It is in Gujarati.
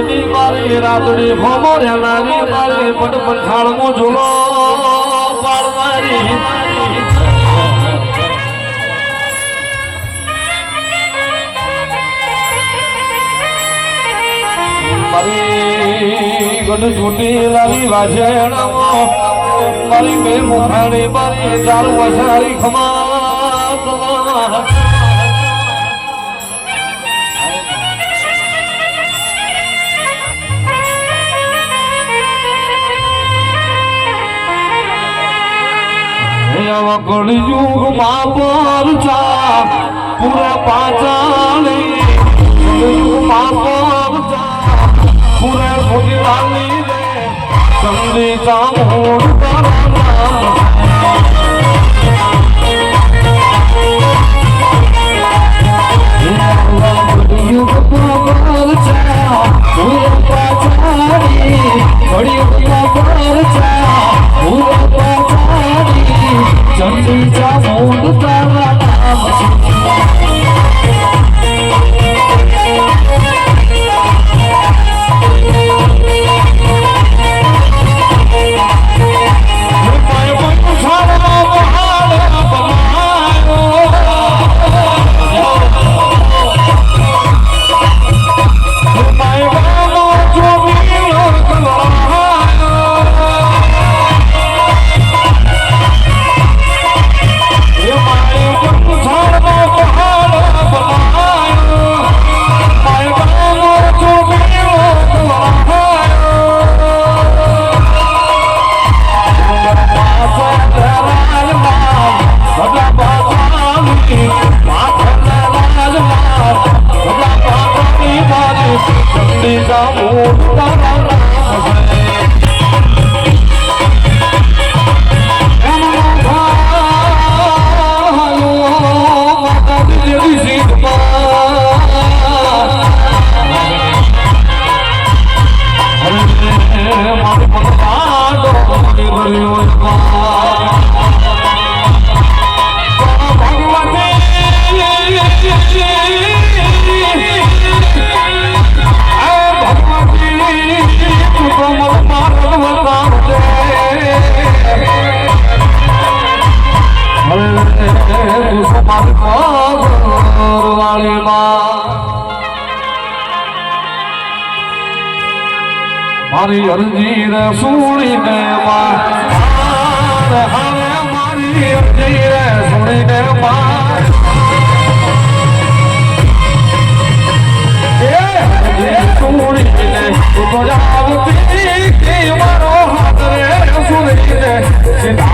રાતની મારી રાતની ભોમો રેલાની મારી પટ પંથાળમાં ઝૂલો પાડનારી મારી મારી બે મુખાણી મારી દારૂ વસારી ખમા કળયુગમાં પરચા પૂરા પાચાળી કળયુગમાં પરચા પૂરા ભોગવાલી રે સંદી ચામોડ તારા Mali મારી અરજી રે સુણી ને મારી અરજી રે સુણી ને સુણી ને મારો હાથ રે સુણી ને